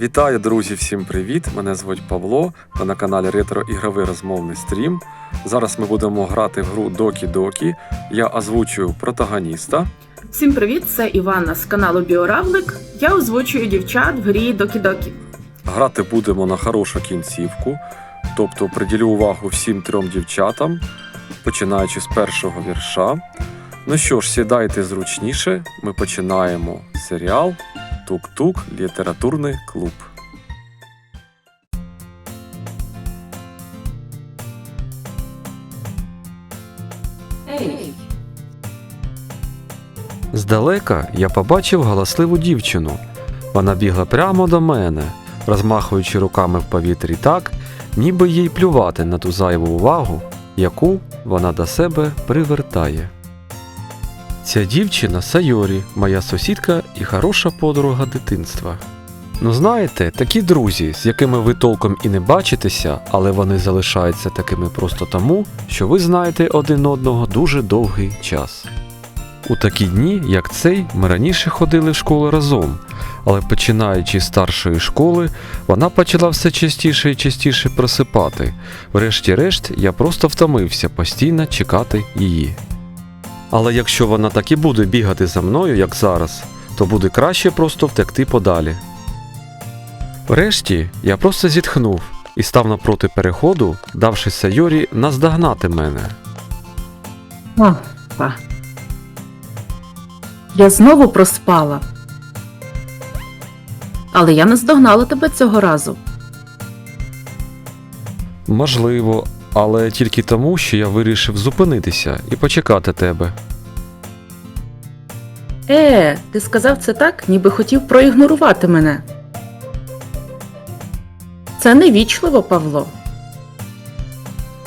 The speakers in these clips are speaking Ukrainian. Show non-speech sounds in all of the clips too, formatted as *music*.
Вітаю, друзі! Всім привіт! Мене звуть Павло. Ви на каналі Ретро ігровий розмовний стрім. Зараз ми будемо грати в гру Докі Докі. Я озвучую протагоніста. Всім привіт! Це Івана з каналу Біоравлик. Я озвучую дівчат в грі Докі-Докі. Грати будемо на хорошу кінцівку, тобто приділю увагу всім трьом дівчатам, починаючи з першого вірша. Ну що ж, сідайте зручніше. Ми починаємо серіал Тук-Тук Літературний клуб. Ей! Здалека я побачив галасливу дівчину. Вона бігла прямо до мене, розмахуючи руками в повітрі так, ніби їй плювати на ту зайву увагу, яку вона до себе привертає. Ця дівчина Сайорі, моя сусідка і хороша подруга дитинства. Ну знаєте, такі друзі, з якими ви толком і не бачитеся, але вони залишаються такими просто тому, що ви знаєте один одного дуже довгий час. У такі дні, як цей, ми раніше ходили в школу разом, але починаючи з старшої школи, вона почала все частіше і частіше просипати. Врешті-решт, я просто втомився постійно чекати її. Але якщо вона так і буде бігати за мною, як зараз, то буде краще просто втекти подалі. Врешті я просто зітхнув і став напроти переходу, давши Сайорі наздогнати мене. Опа. Я знову проспала. Але я не здогнала тебе цього разу. Можливо, але тільки тому, що я вирішив зупинитися і почекати тебе. Е, ти сказав це так, ніби хотів проігнорувати мене. Це невічливо, Павло.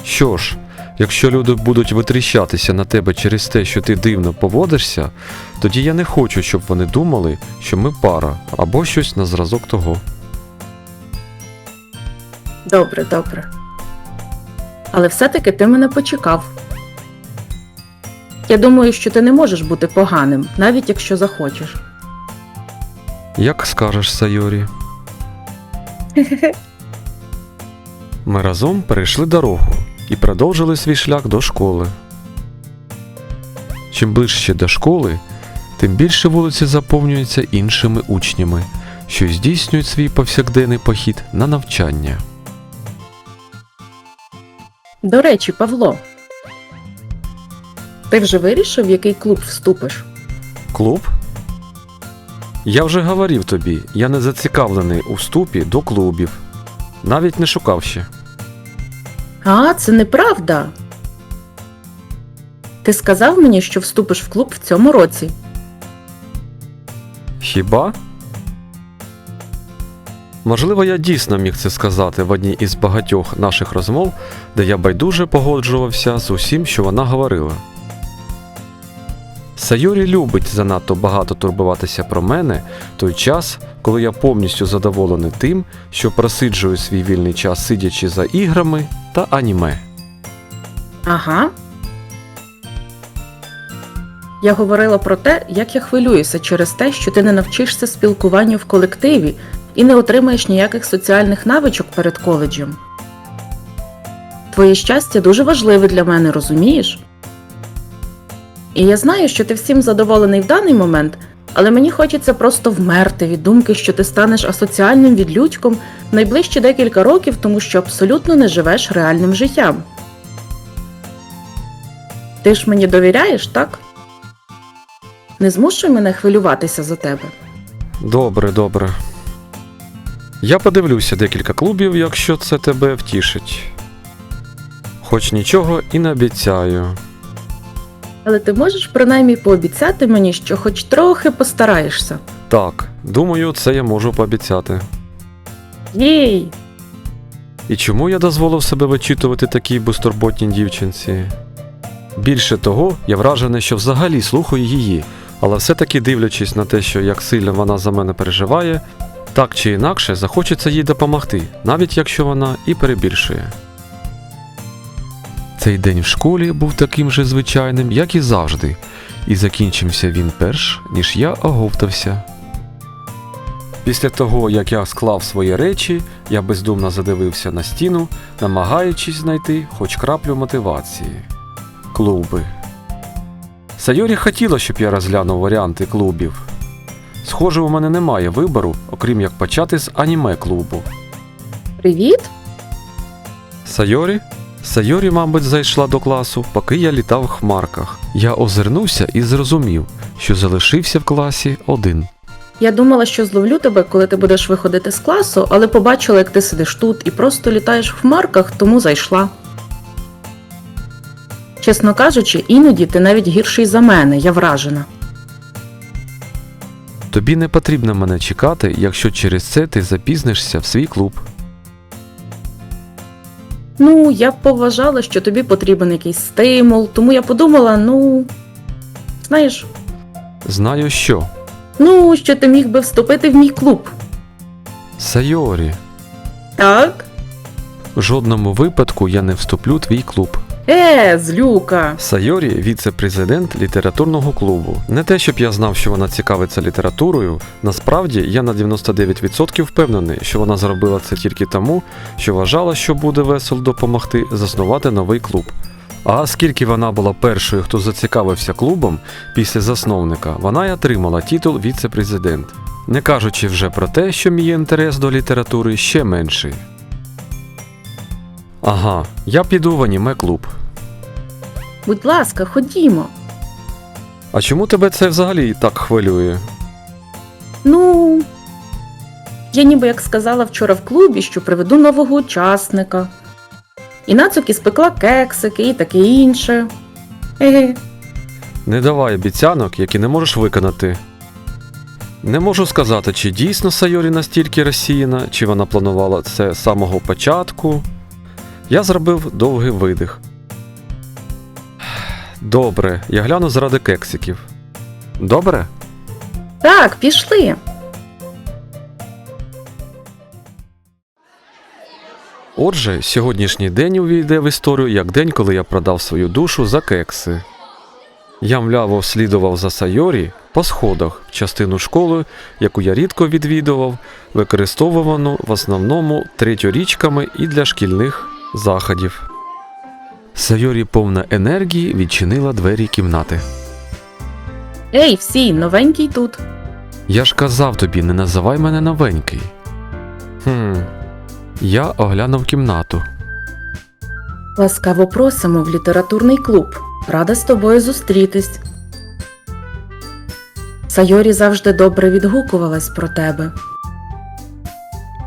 Що ж, якщо люди будуть витріщатися на тебе через те, що ти дивно поводишся, тоді я не хочу, щоб вони думали, що ми пара або щось на зразок того. Добре, добре. Але все-таки ти мене почекав. Я думаю, що ти не можеш бути поганим, навіть якщо захочеш. Як скажеш, Сайорі? *laughs* Ми разом перейшли дорогу і продовжили свій шлях до школи. Чим ближче до школи, тим більше вулиці заповнюються іншими учнями, що здійснюють свій повсякденний похід на навчання. До речі, Павло. Ти вже вирішив, в який клуб вступиш? Клуб? Я вже говорив тобі, я не зацікавлений у вступі до клубів. Навіть не шукав ще. А, це неправда. Ти сказав мені, що вступиш в клуб в цьому році. Хіба? Можливо, я дійсно міг це сказати в одній із багатьох наших розмов, де я байдуже погоджувався з усім, що вона говорила. Сайорі любить занадто багато турбуватися про мене той час, коли я повністю задоволений тим, що просиджую свій вільний час сидячи за іграми та аніме. Ага. Я говорила про те, як я хвилююся через те, що ти не навчишся спілкуванню в колективі і не отримаєш ніяких соціальних навичок перед коледжем. Твоє щастя дуже важливе для мене, розумієш? І я знаю, що ти всім задоволений в даний момент, але мені хочеться просто вмерти від думки, що ти станеш асоціальним відлюдьком найближчі декілька років, тому що абсолютно не живеш реальним життям. Ти ж мені довіряєш, так? Не змушуй мене хвилюватися за тебе. Добре, добре. Я подивлюся декілька клубів, якщо це тебе втішить. Хоч нічого і не обіцяю. Але ти можеш принаймні пообіцяти мені, що хоч трохи постараєшся. Так, думаю, це я можу пообіцяти. Єй! І чому я дозволив себе вичитувати такій безтурботній дівчинці? Більше того, я вражений, що взагалі слухаю її, але все-таки дивлячись на те, що як сильно вона за мене переживає, так чи інакше захочеться їй допомогти, навіть якщо вона і перебільшує. Цей день в школі був таким же звичайним, як і завжди, і закінчився він перш, ніж я оговтався. Після того, як я склав свої речі, я бездумно задивився на стіну, намагаючись знайти хоч краплю мотивації. Клуби. Сайорі хотіла, щоб я розглянув варіанти клубів. Схоже, у мене немає вибору, окрім як почати з аніме клубу. Привіт! Сайорі? Сайорі, мабуть, зайшла до класу, поки я літав в хмарках. Я озирнувся і зрозумів, що залишився в класі один. Я думала, що зловлю тебе, коли ти будеш виходити з класу, але побачила, як ти сидиш тут і просто літаєш в хмарках, тому зайшла. Чесно кажучи, іноді ти навіть гірший за мене, я вражена. Тобі не потрібно мене чекати, якщо через це ти запізнишся в свій клуб. Ну, я б поважала, що тобі потрібен якийсь стимул, тому я подумала, ну. Знаєш, Знаю що. ну, що ти міг би вступити в мій клуб. Сайорі, Так? в жодному випадку я не вступлю в твій клуб. Е, злюка. Сайорі віце-президент літературного клубу. Не те, щоб я знав, що вона цікавиться літературою. Насправді я на 99% впевнений, що вона зробила це тільки тому, що вважала, що буде весело допомогти заснувати новий клуб. А оскільки вона була першою, хто зацікавився клубом після засновника, вона й отримала титул віце-президент. Не кажучи вже про те, що мій інтерес до літератури ще менший. Ага, я піду в аніме клуб. Будь ласка, ходімо. А чому тебе це взагалі так хвилює? Ну. Я ніби як сказала вчора в клубі, що приведу нового учасника. І Нацуки спекла кексики і таке інше. Еге. Не давай обіцянок, які не можеш виконати. Не можу сказати, чи дійсно Сайорі настільки розсіяна, чи вона планувала це з самого початку. Я зробив довгий видих. Добре, я гляну заради кексиків. Добре? Так, пішли. Отже, сьогоднішній день увійде в історію як день, коли я продав свою душу за кекси. Я мляво слідував за Сайорі по сходах в частину школи, яку я рідко відвідував, використовувану в основному третьорічками і для шкільних заходів. Сайорі повна енергії відчинила двері кімнати. Ей, всі, новенький тут. Я ж казав тобі, не називай мене новенький. Хм. Я оглянув кімнату. Ласкаво просимо в літературний клуб. Рада з тобою зустрітись. Сайорі завжди добре відгукувалась про тебе.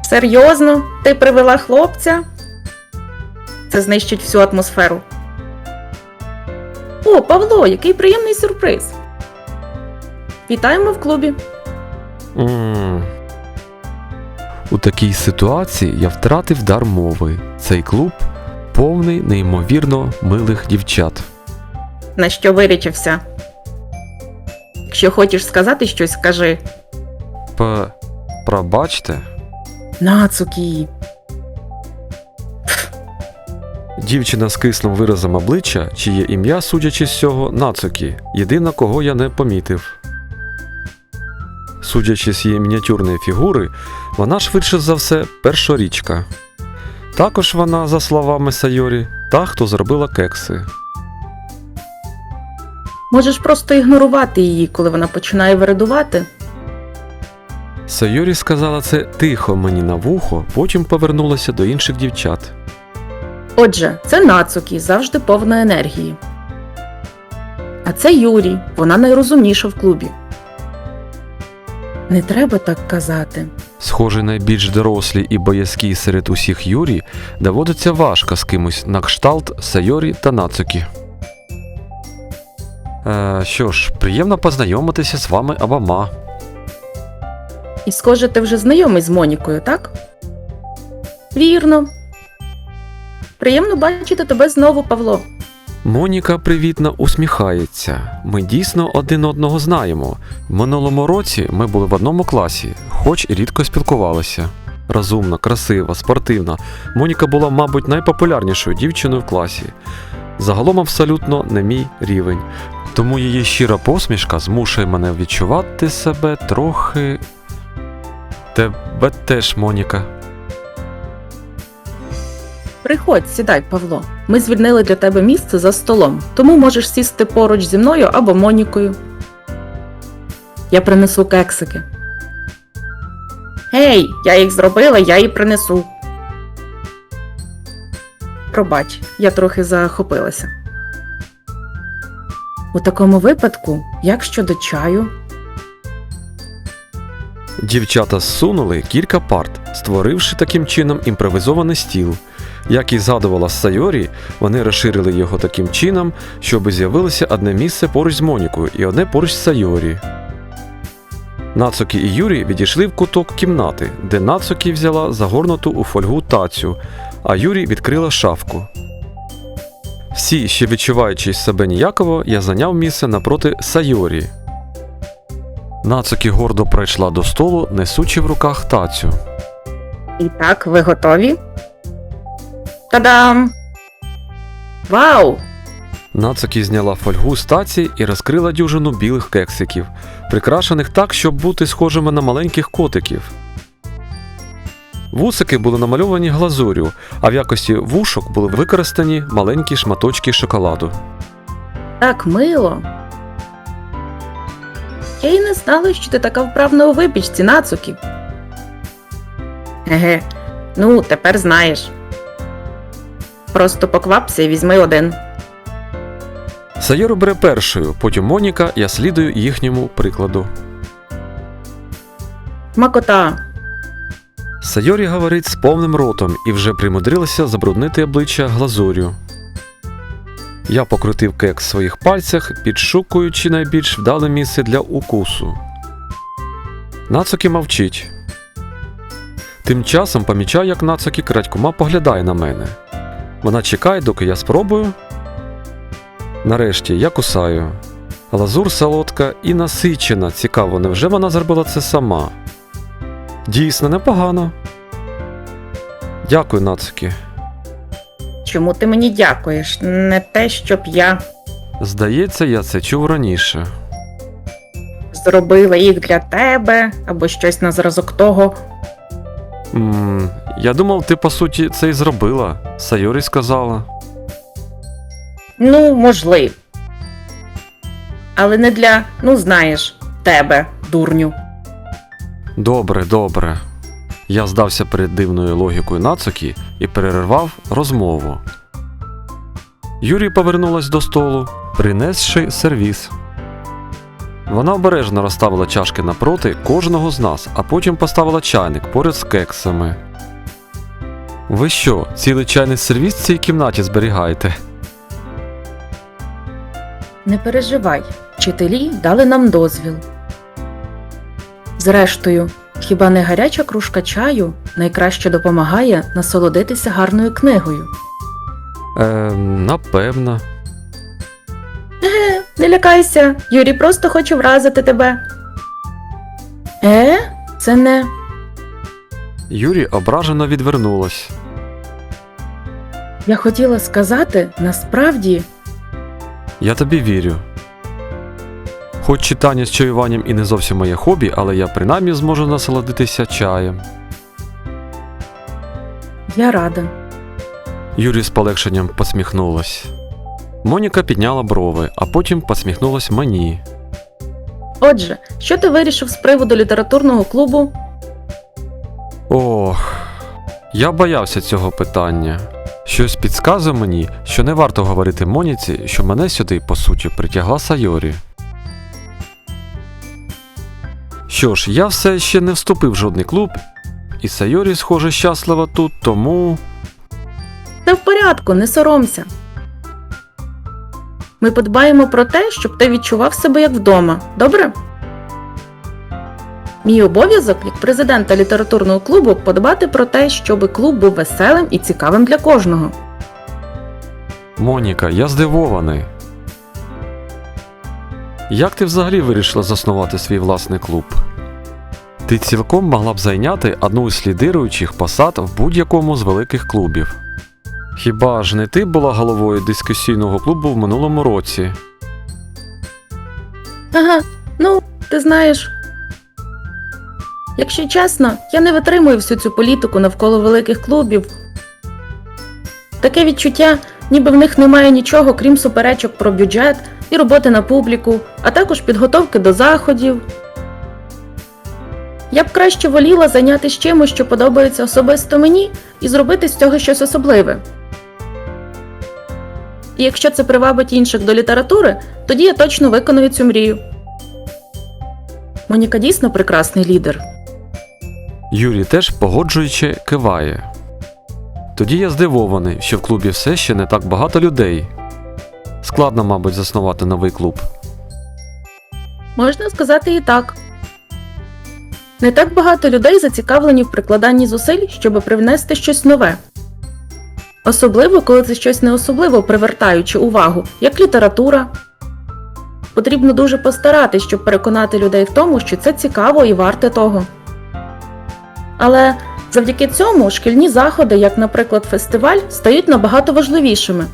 Серйозно? Ти привела хлопця? Це знищить всю атмосферу. О, Павло, який приємний сюрприз. Вітаємо в клубі. м У такій ситуації я втратив дар мови. Цей клуб повний неймовірно милих дівчат. На що вирічився? Якщо хочеш сказати щось, скажи. П. Пробачте. Нацукі. Дівчина з кислим виразом обличчя, чиє ім'я, судячи з цього, Нацукі, єдина, кого я не помітив. Судячи з її мініатюрної фігури, вона швидше за все першорічка. Також вона, за словами Сайорі, та, хто зробила кекси. Можеш просто ігнорувати її, коли вона починає вирадувати. Сайорі сказала це тихо мені на вухо, потім повернулася до інших дівчат. Отже, це Нацукі, завжди повна енергії. А це Юрій, вона найрозумніша в клубі. Не треба так казати. Схоже, найбільш дорослі і боязкі серед усіх Юрі доводиться важко з кимось на кшталт Сайорі та Нацукі. Е, що ж, приємно познайомитися з вами обома. І схоже, ти вже знайомий з Монікою, так? Вірно. Приємно бачити тебе знову, Павло. Моніка привітно усміхається. Ми дійсно один одного знаємо. В минулому році ми були в одному класі, хоч і рідко спілкувалися. Розумна, красива, спортивна. Моніка була, мабуть, найпопулярнішою дівчиною в класі. Загалом абсолютно не мій рівень. Тому її щира посмішка змушує мене відчувати себе трохи Тебе теж, Моніка. Приходь, сідай, Павло. Ми звільнили для тебе місце за столом, тому можеш сісти поруч зі мною або Монікою. Я принесу кексики. Гей, я їх зробила, я їх принесу. Пробач, я трохи захопилася. У такому випадку, як щодо чаю, Дівчата зсунули кілька парт, створивши таким чином імпровізований стіл. Як і згадувала Сайорі, вони розширили його таким чином, щоб з'явилося одне місце поруч з Монікою і одне поруч з Сайорі. Нацукі і Юрі відійшли в куток кімнати, де Нацукі взяла загорнуту у фольгу тацю, а Юрі відкрила шафку. Всі, ще відчуваючи себе ніяково, я зайняв місце напроти Сайорі. Нацукі гордо прийшла до столу, несучи в руках тацю. І так, ви готові? Та-дам! Вау! Нацукі зняла фольгу з таці і розкрила дюжину білих кексиків, прикрашених так, щоб бути схожими на маленьких котиків. Вусики були намальовані глазур'ю, а в якості вушок були використані маленькі шматочки шоколаду. Так мило. Я й не знала, що ти така вправна у випічці, Нацукі. Еге, ну, тепер знаєш. Просто поквапся і візьми один. Сайору бере першою, потім Моніка, я слідую їхньому прикладу. Макота. Сайорі говорить з повним ротом і вже примудрилася забруднити обличчя глазур'ю. Я покрутив кекс в своїх пальцях, підшукуючи найбільш вдале місце для укусу. Нацукі мовчить. Тим часом помічаю, як Нацукі крадькома поглядає на мене. Вона чекає, доки я спробую. Нарешті я кусаю. Лазур солодка і насичена. Цікаво, невже вона зробила це сама? Дійсно непогано. Дякую, Нацукі. Чому ти мені дякуєш? Не те, щоб я Здається, я це чув раніше. зробила їх для тебе або щось на зразок того. м я думав, ти по суті це і зробила. Сайорі сказала. Ну, можливо. Але не для, ну знаєш, тебе, дурню. Добре, добре. Я здався перед дивною логікою Нацукі і перервав розмову. Юрій повернулась до столу, принесши сервіс. Вона обережно розставила чашки напроти кожного з нас, а потім поставила чайник поряд з кексами. Ви що, цілий чайний сервіс в цій кімнаті зберігаєте? Не переживай, вчителі дали нам дозвіл. Зрештою, хіба не гаряча кружка чаю найкраще допомагає насолодитися гарною книгою? Е, напевно. Е, не лякайся, Юрій просто хоче вразити тебе. Е, це не. Юрій ображено відвернулась. Я хотіла сказати, насправді, Я тобі вірю. Хоч читання з чаюванням і не зовсім моє хобі, але я принаймні зможу насолодитися чаєм. я рада. Юрій з полегшенням посміхнулась. Моніка підняла брови, а потім посміхнулась мені. Отже, що ти вирішив з приводу літературного клубу? Ох, я боявся цього питання. Щось підказує мені, що не варто говорити Моніці, що мене сюди, по суті, притягла Сайорі. Що ж, я все ще не вступив в жодний клуб, і Сайорі, схоже, щаслива тут, тому. Та в порядку, не соромся. Ми подбаємо про те, щоб ти відчував себе як вдома, добре? Мій обов'язок як президента літературного клубу подбати про те, щоб клуб був веселим і цікавим для кожного. Моніка, я здивований. Як ти взагалі вирішила заснувати свій власний клуб? Ти цілком могла б зайняти одну із лідируючих посад в будь-якому з великих клубів. Хіба ж не ти була головою дискусійного клубу в минулому році? Ага, ну, ти знаєш. Якщо чесно, я не витримую всю цю політику навколо великих клубів. Таке відчуття, ніби в них немає нічого, крім суперечок про бюджет і роботи на публіку, а також підготовки до заходів. Я б краще воліла зайнятися чимось, що подобається особисто мені, і зробити з цього щось особливе. І якщо це привабить інших до літератури, тоді я точно виконую цю мрію. Моніка дійсно прекрасний лідер. Юрій теж погоджуючи киває. Тоді я здивований, що в клубі все ще не так багато людей. Складно, мабуть, заснувати новий клуб. Можна сказати і так. Не так багато людей зацікавлені в прикладанні зусиль, щоб привнести щось нове. Особливо, коли це щось не особливо привертаючи увагу, як література. Потрібно дуже постаратись, щоб переконати людей в тому, що це цікаво і варте того. Але завдяки цьому шкільні заходи, як, наприклад, фестиваль, стають набагато важливішими.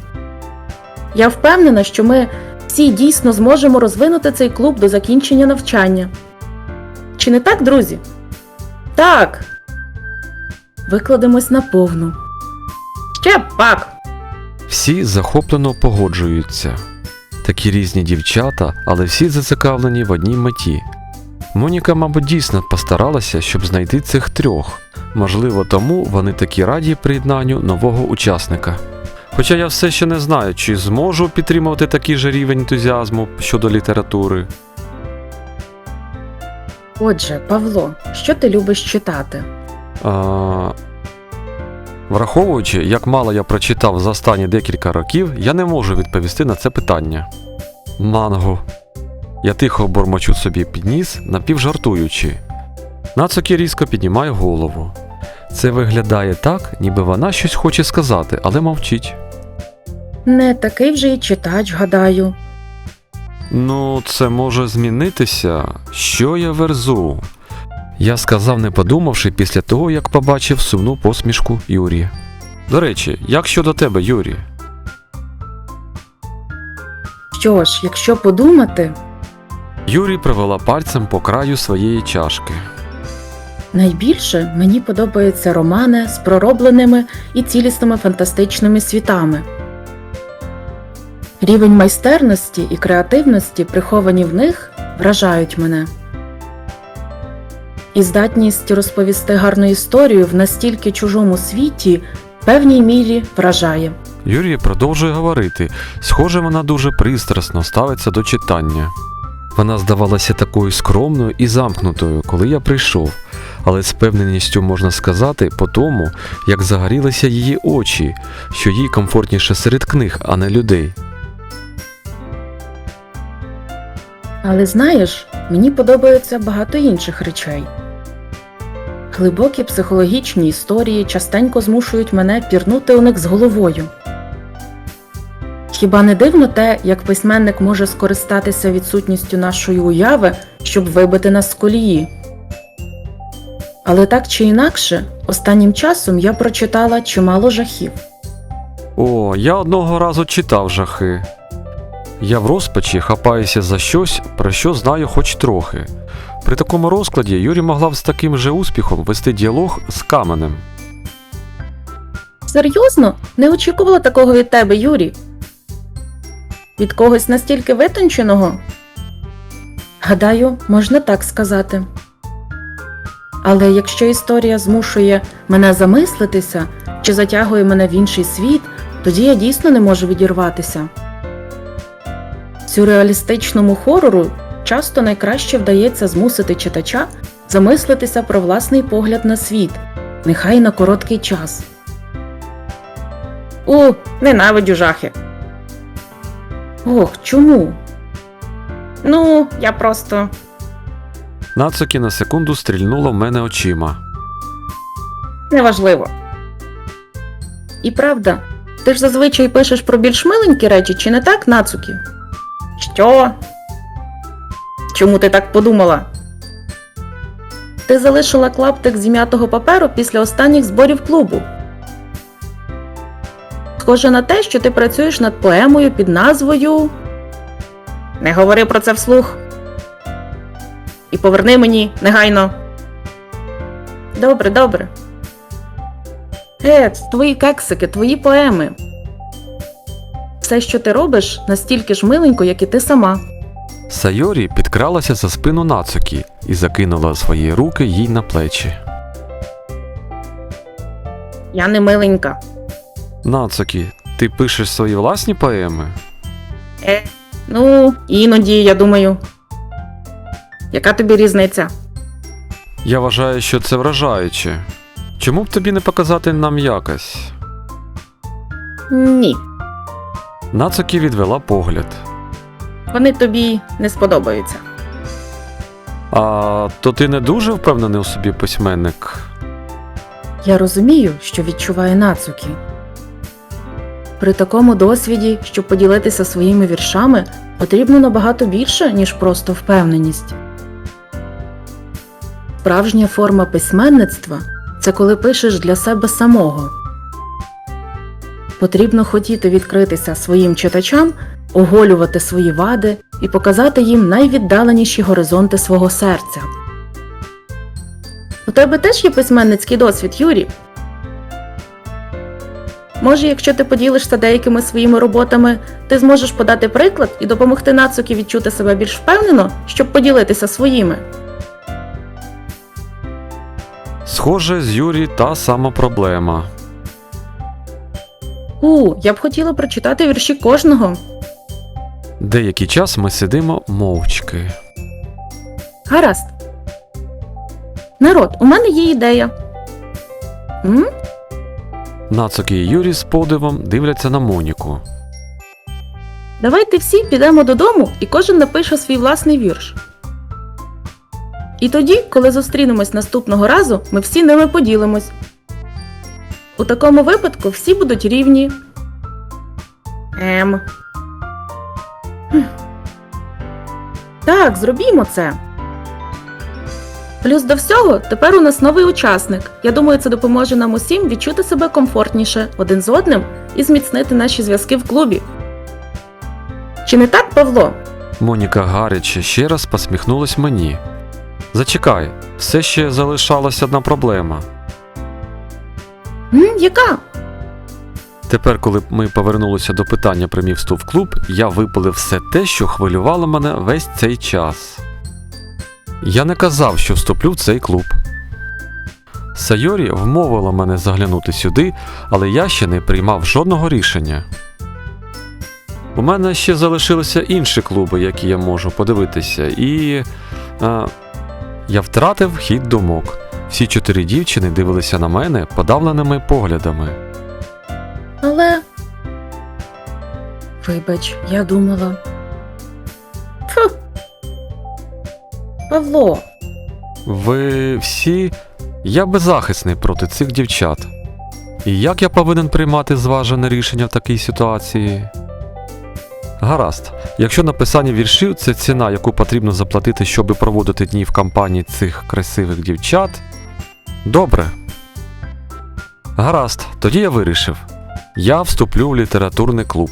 Я впевнена, що ми всі дійсно зможемо розвинути цей клуб до закінчення навчання. Чи не так, друзі? Так. Викладемось на повну. Ще пак. Всі захоплено погоджуються. Такі різні дівчата, але всі зацікавлені в одній меті. Моніка, мабуть, дійсно постаралася, щоб знайти цих трьох. Можливо, тому вони такі раді приєднанню нового учасника. Хоча я все ще не знаю, чи зможу підтримувати такий же рівень ентузіазму щодо літератури. Отже, Павло, що ти любиш читати? А... Враховуючи, як мало я прочитав за останні декілька років, я не можу відповісти на це питання. Манго. Я тихо бормочу собі під ніс, напівжартуючи. Нацуки різко піднімає голову. Це виглядає так, ніби вона щось хоче сказати, але мовчить. Не такий вже й читач, гадаю. Ну, це може змінитися. Що я верзу? Я сказав, не подумавши після того, як побачив сумну посмішку Юрія. До речі, як щодо тебе, Юрій? Що ж, якщо подумати, Юрій провела пальцем по краю своєї чашки. найбільше мені подобаються романи з проробленими і цілісними фантастичними світами. Рівень майстерності і креативності, приховані в них, вражають мене. І здатність розповісти гарну історію в настільки чужому світі в певній мірі вражає. Юрій продовжує говорити. Схоже, вона дуже пристрасно ставиться до читання. Вона здавалася такою скромною і замкнутою, коли я прийшов, але з певненістю можна сказати по тому, як загорілися її очі, що їй комфортніше серед книг, а не людей. Але знаєш, мені подобається багато інших речей. Глибокі психологічні історії частенько змушують мене пірнути у них з головою. Хіба не дивно те, як письменник може скористатися відсутністю нашої уяви, щоб вибити нас з колії? Але так чи інакше, останнім часом я прочитала чимало жахів. О, я одного разу читав жахи. Я в розпачі хапаюся за щось, про що знаю хоч трохи. При такому розкладі Юрі могла б з таким же успіхом вести діалог з каменем. Серйозно? Не очікувала такого від тебе, Юрій? Від когось настільки витонченого? Гадаю, можна так сказати. Але якщо історія змушує мене замислитися чи затягує мене в інший світ, тоді я дійсно не можу відірватися. Сюрреалістичному хорору часто найкраще вдається змусити читача замислитися про власний погляд на світ, нехай на короткий час. У, ненавиджу жахи. Ох, чому? Ну, я просто. Нацукі на секунду стрільнула в мене очима. Неважливо. І правда, ти ж зазвичай пишеш про більш миленькі речі, чи не так, Нацукі? Що? Чому ти так подумала? Ти залишила клаптик зім'ятого паперу після останніх зборів клубу. Схоже на те, що ти працюєш над поемою під назвою. Не говори про це вслух. І поверни мені негайно. Добре, добре. Е, твої кексики, твої поеми. Все, що ти робиш, настільки ж миленько, як і ти сама. Сайорі підкралася за спину Нацукі і закинула свої руки їй на плечі. Я не миленька. Нацукі, ти пишеш свої власні поеми? Е, ну, іноді, я думаю. Яка тобі різниця? Я вважаю, що це вражаюче. Чому б тобі не показати нам якось? Ні. Нацукі відвела погляд. Вони тобі не сподобаються. А то ти не дуже впевнений у собі письменник. Я розумію, що відчуває Нацукі. При такому досвіді, щоб поділитися своїми віршами, потрібно набагато більше, ніж просто впевненість. Справжня форма письменництва це коли пишеш для себе самого. Потрібно хотіти відкритися своїм читачам, оголювати свої вади і показати їм найвіддаленіші горизонти свого серця. У тебе теж є письменницький досвід, Юрій? Може, якщо ти поділишся деякими своїми роботами, ти зможеш подати приклад і допомогти Нацукі відчути себе більш впевнено, щоб поділитися своїми. Схоже, з Юрі та сама проблема. У, я б хотіла прочитати вірші кожного. Деякий час ми сидимо мовчки. Гаразд. Народ, у мене є ідея. М? Нацукі і Юрі з подивом дивляться на Моніку. Давайте всі підемо додому і кожен напише свій власний вірш. І тоді, коли зустрінемось наступного разу, ми всі ними поділимось. У такому випадку всі будуть рівні. Ем. Так, зробімо це. Плюс до всього, тепер у нас новий учасник. Я думаю, це допоможе нам усім відчути себе комфортніше один з одним і зміцнити наші зв'язки в клубі. Чи не так, Павло? Моніка гаряче ще раз посміхнулась мені. Зачекай, все ще залишалась одна проблема. М, яка? Тепер, коли ми повернулися до питання про мій вступ в клуб, я випалив все те, що хвилювало мене весь цей час. Я не казав, що вступлю в цей клуб. Сайорі вмовила мене заглянути сюди, але я ще не приймав жодного рішення. У мене ще залишилися інші клуби, які я можу подивитися, і. А, я втратив хід думок. Всі чотири дівчини дивилися на мене подавленими поглядами. Але. Вибач, я думала. Фу. Павло, Ви всі. Я беззахисний проти цих дівчат. І як я повинен приймати зважене рішення в такій ситуації? Гаразд, якщо написання віршів це ціна, яку потрібно заплатити, щоб проводити дні в компанії цих красивих дівчат. Добре. Гаразд, тоді я вирішив. Я вступлю в літературний клуб.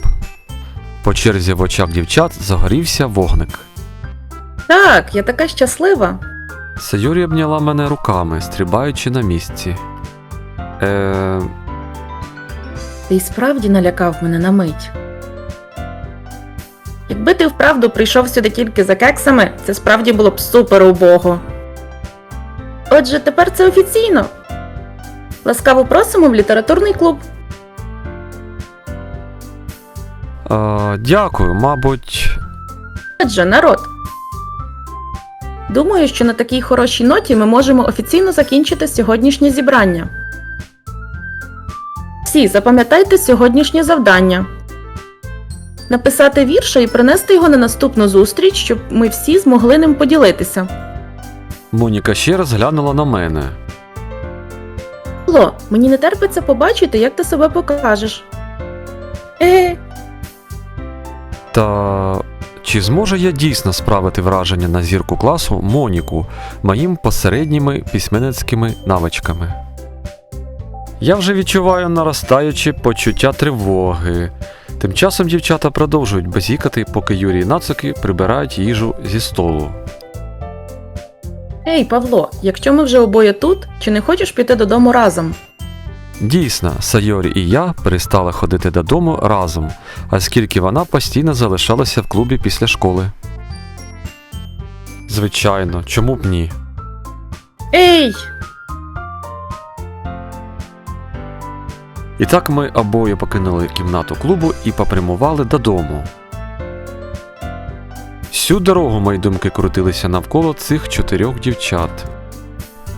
По черзі в очах дівчат загорівся вогник. Так, я така щаслива. Сайорі обняла мене руками, стрибаючи на місці. Е, Ти й справді налякав мене на мить. Якби ти вправду прийшов сюди тільки за кексами, це справді було б супер убого. Отже, тепер це офіційно. Ласкаво просимо в літературний клуб. е, дякую, мабуть. Отже, народ. Думаю, що на такій хорошій ноті ми можемо офіційно закінчити сьогоднішнє зібрання. Всі запам'ятайте сьогоднішнє завдання. Написати вірша і принести його на наступну зустріч, щоб ми всі змогли ним поділитися. Моніка ще раз глянула на мене. Ло, мені не терпиться побачити, як ти себе покажеш. Е, Та чи зможу я дійсно справити враження на зірку класу Моніку моїм посередніми письменницькими навичками? Я вже відчуваю наростаюче почуття тривоги. Тим часом дівчата продовжують базікати, поки Юрій Нацуки прибирають їжу зі столу. Ей, Павло, якщо ми вже обоє тут, чи не хочеш піти додому разом? Дійсно, Сайорі і я перестали ходити додому разом, оскільки вона постійно залишалася в клубі після школи. Звичайно, чому б ні? Ей! І так ми обоє покинули кімнату клубу і попрямували додому. Всю дорогу мої думки крутилися навколо цих чотирьох дівчат: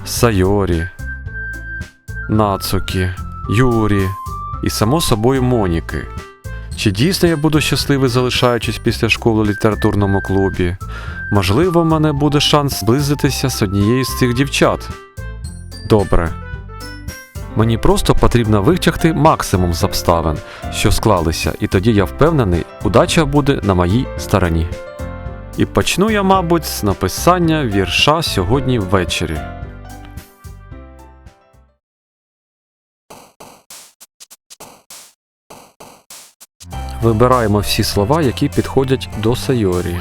Сайорі, Нацукі, Юрі і, само собою, Моніки. Чи дійсно я буду щасливий, залишаючись після школи в літературному клубі? Можливо, в мене буде шанс зблизитися з однією з цих дівчат. Добре. Мені просто потрібно витягти максимум з обставин, що склалися, і тоді я впевнений, удача буде на моїй стороні. І почну я, мабуть, з написання вірша сьогодні ввечері. Вибираємо всі слова, які підходять до Сайорі.